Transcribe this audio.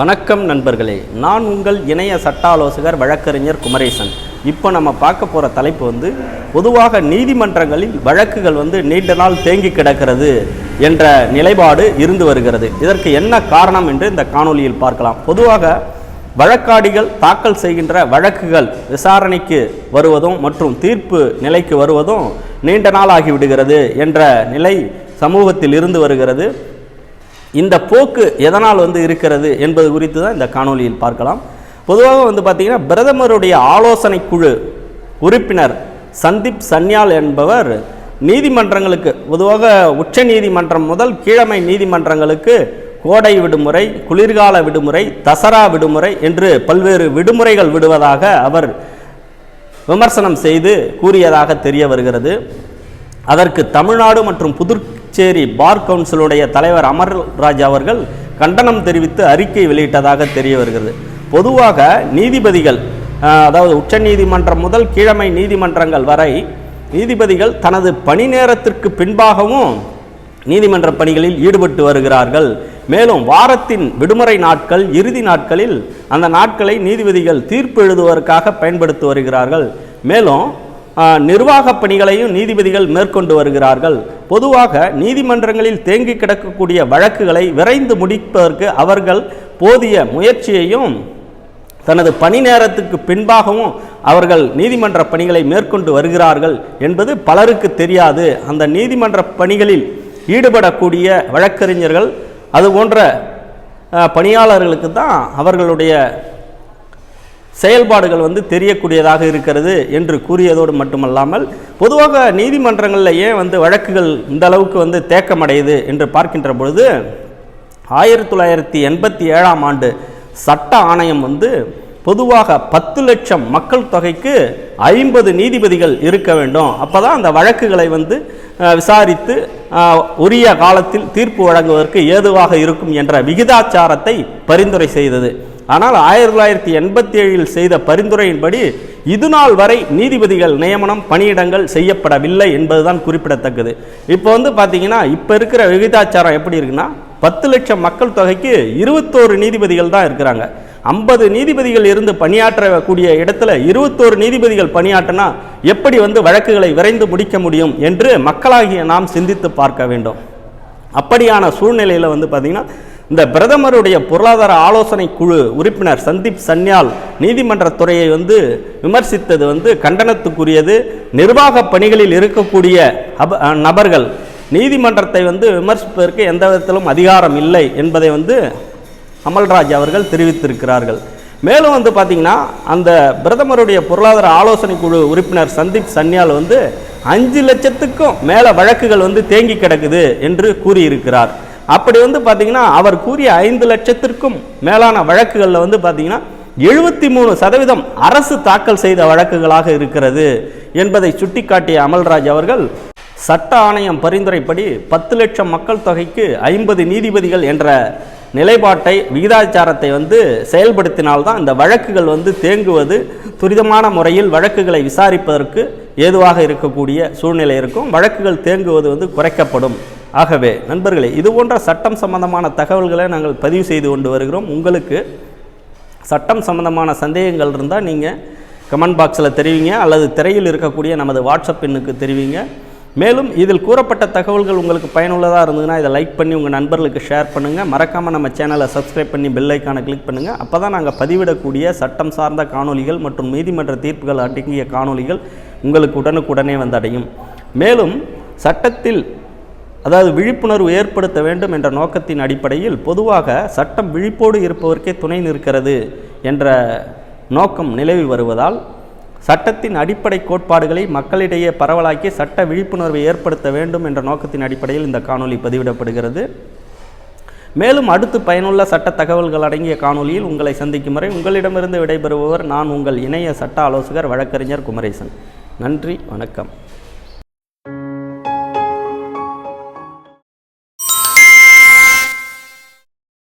வணக்கம் நண்பர்களே. நான் உங்கள் இணைய சட்ட ஆலோசகர் வழக்கறிஞர் குமரேசன். இப்போ நம்ம பார்க்க போகிற தலைப்பு வந்து பொதுவாக நீதிமன்றங்களில் வழக்குகள் வந்து நீண்ட நாள் தேங்கி கிடக்கிறது என்ற நிலைப்பாடு இருந்து வருகிறது. இதற்கு என்ன காரணம் என்று இந்த காணொளியில் பார்க்கலாம். பொதுவாக வழக்காடிகள் தாக்கல் செய்கின்ற வழக்குகள் விசாரணைக்கு வருவதும் மற்றும் தீர்ப்பு நிலைக்கு வருவதும் நீண்ட நாள் ஆகிவிடுகிறது என்ற நிலை சமூகத்தில் இருந்து வருகிறது. இந்த போக்கு எதனால் வந்து இருக்கிறது என்பது குறித்து தான் இந்த காணொளியில் பார்க்கலாம். பொதுவாக வந்து பார்த்திங்கன்னா பிரதமருடைய ஆலோசனை குழு உறுப்பினர் சந்தீப் சன்யால் என்பவர் நீதிமன்றங்களுக்கு பொதுவாக உச்ச நீதிமன்றம் முதல் கீழமை நீதிமன்றங்களுக்கு கோடை விடுமுறை குளிர்கால விடுமுறை தசரா விடுமுறை என்று பல்வேறு விடுமுறைகள் விடுவதாக அவர் விமர்சனம் செய்து கூறியதாக தெரிய வருகிறது. அதற்கு தமிழ்நாடு மற்றும் புதுச்சேரி பார் கவுன்சிலுடைய தலைவர் அமர்ராஜ் அவர்கள் கண்டனம் தெரிவித்து அறிக்கை வெளியிட்டதாக தெரிய வருகிறது. பொதுவாக நீதிபதிகள் அதாவது உச்ச நீதிமன்றம் முதல் கீழமை நீதிமன்றங்கள் வரை நீதிபதிகள் தனது பணி நேரத்திற்கு பின்பாகவும் நீதிமன்ற பணிகளில் ஈடுபட்டு வருகிறார்கள். மேலும் வாரத்தின் விடுமுறை நாட்கள் இறுதி நாட்களில் அந்த நாட்களை நீதிபதிகள் தீர்ப்பு எழுதுவதற்காக பயன்படுத்தி வருகிறார்கள். மேலும் நிர்வாக நிர்வாகப் பணிகளையும் நீதிபதிகள் மேற்கொண்டு வருகிறார்கள். பொதுவாக நீதிமன்றங்களில் தேங்கி கிடக்கக்கூடிய வழக்குகளை விரைந்து முடிப்பதற்கு அவர்கள் போதிய முயற்சியையும் தனது பணி நேரத்துக்கு பின்பாகவும் அவர்கள் நீதிமன்ற பணிகளை மேற்கொண்டு வருகிறார்கள் என்பது பலருக்கு தெரியாது. அந்த நீதிமன்ற பணிகளில் ஈடுபடக்கூடிய வழக்கறிஞர்கள் அது போன்ற பணியாளர்களுக்கு தான் அவர்களுடைய செயல்பாடுகள் வந்து தெரியக்கூடியதாக இருக்கிறது என்று கூறியதோடு மட்டுமல்லாமல் பொதுவாக நீதிமன்றங்களில் ஏன் வந்து வழக்குகள் இந்த அளவுக்கு வந்து தேக்கமடையுது என்று பார்க்கின்ற பொழுது ஆயிரத்தி தொள்ளாயிரத்தி எண்பத்தி ஏழாம் ஆண்டு சட்ட ஆணையம் வந்து பொதுவாக பத்து லட்சம் மக்கள் தொகைக்கு ஐம்பது நீதிபதிகள் இருக்க வேண்டும். அப்பதான் அந்த வழக்குகளை வந்து விசாரித்து உரிய காலத்தில் தீர்ப்பு வழங்குவதற்கு ஏதுவாக இருக்கும் என்ற விகிதாச்சாரத்தை பரிந்துரை செய்தது. ஆனால் ஆயிரத்தி தொள்ளாயிரத்தி எண்பத்தி ஏழில் செய்த பரிந்துரையின்படி இது நாள் வரை நீதிபதிகள் நியமனம் பணியிடங்கள் செய்யப்படவில்லை என்பதுதான் குறிப்பிடத்தக்கது. இப்போ வந்து பார்த்தீங்கன்னா இப்போ இருக்கிற விகிதாச்சாரம் எப்படி இருக்குன்னா பத்து லட்சம் மக்கள் தொகைக்கு இருபத்தோரு நீதிபதிகள் தான் இருக்கிறாங்க. ஐம்பது நீதிபதிகள் இருந்து பணியாற்றக்கூடிய இடத்துல இருபத்தோரு நீதிபதிகள் பணியாற்றினா எப்படி வந்து வழக்குகளை விரைந்து முடிக்க முடியும் என்று மக்களாகிய நாம் சிந்தித்து பார்க்க வேண்டும். அப்படியான சூழ்நிலையில் வந்து பார்த்திங்கன்னா இந்த பிரதமருடைய பொருளாதார ஆலோசனை குழு உறுப்பினர் சந்தீப் சன்யால் நீதிமன்ற துறையை வந்து விமர்சித்தது வந்து கண்டனத்துக்குரியது. நிர்வாக பணிகளில் இருக்கக்கூடிய அப- நபர்கள் நீதிமன்றத்தை வந்து விமர்சிப்பதற்கு எந்த விதத்திலும் அதிகாரம் இல்லை என்பதை வந்து அமல்ராஜ் அவர்கள் தெரிவித்திருக்கிறார்கள். மேலும் வந்து பார்த்திங்கன்னா அந்த பிரதமருடைய பொருளாதார ஆலோசனை குழு உறுப்பினர் சந்தீப் சன்யால் வந்து அஞ்சு லட்சத்துக்கும் மேலே வழக்குகள் வந்து தேங்கி கிடக்குது என்று கூறியிருக்கிறார். அப்படி வந்து பார்த்தீங்கன்னா அவர் கூறிய ஐந்து லட்சத்திற்கும் மேலான வழக்குகளில் வந்து பார்த்தீங்கன்னா எழுபத்தி மூணு சதவீதம் அரசு தாக்கல் செய்த வழக்குகளாக இருக்கிறது என்பதை சுட்டிக்காட்டிய அமல்ராஜ் அவர்கள் சட்ட ஆணையம் பரிந்துரைப்படி பத்து லட்சம் மக்கள் தொகைக்கு ஐம்பது நீதிபதிகள் என்ற நிலைப்பாட்டை விகிதாச்சாரத்தை வந்து செயல்படுத்தினால்தான் இந்த வழக்குகள் வந்து தேங்குவது துரிதமான முறையில் வழக்குகளை விசாரிப்பதற்கு ஏதுவாக இருக்கக்கூடிய சூழ்நிலை இருக்கும். வழக்குகள் தேங்குவது வந்து குறைக்கப்படும். ஆகவே நண்பர்களே இது போன்ற சட்டம் சம்பந்தமான தகவல்களை நாங்கள் பதிவு செய்து கொண்டு வருகிறோம். உங்களுக்கு சட்டம் சம்பந்தமான சந்தேகங்கள் இருந்தால் நீங்கள் கமெண்ட் பாக்ஸில் தெரிவிங்க அல்லது திரையில் இருக்கக்கூடிய நமது வாட்ஸ்அப் எண்ணுக்கு தெரிவிங்க. மேலும் இதில் கூறப்பட்ட தகவல்கள் உங்களுக்கு பயனுள்ளதாக இருந்ததுன்னா இதை லைக் பண்ணி உங்கள் நண்பர்களுக்கு ஷேர் பண்ணுங்கள் மறக்காமல் நம்ம சேனலை சப்ஸ்கிரைப் பண்ணி பெல் ஐக்கானை கிளிக் பண்ணுங்கள் அப்போ தான் நாங்கள் பதிவிடக்கூடிய சட்டம் சார்ந்த காணொளிகள் மற்றும் நீதிமன்ற தீர்ப்புகள் அடங்கிய காணொளிகள் உங்களுக்கு உடனுக்குடனே வந்தடையும் மேலும் சட்டத்தில் அதாவது விழிப்புணர்வு ஏற்படுத்த வேண்டும் என்ற நோக்கத்தின் அடிப்படையில் பொதுவாக சட்டம் விழிப்போடு இருப்பவர்க்கே துணை நிற்கிறது என்ற நோக்கம் நிலவி வருவதால் சட்டத்தின் அடிப்படை கோட்பாடுகளை மக்களிடையே பரவலாக்கி சட்ட விழிப்புணர்வை ஏற்படுத்த வேண்டும் என்ற நோக்கத்தின் அடிப்படையில் இந்த காணொலி பதிவிடப்படுகிறது. மேலும் அடுத்து பயனுள்ள சட்ட தகவல்கள் அடங்கிய காணொலியில் உங்களை சந்திக்கும் வரை உங்களிடமிருந்து விடைபெறுபவர் நான் உங்கள் இணைய சட்ட ஆலோசகர் வழக்கறிஞர் குமரேசன். நன்றி வணக்கம்.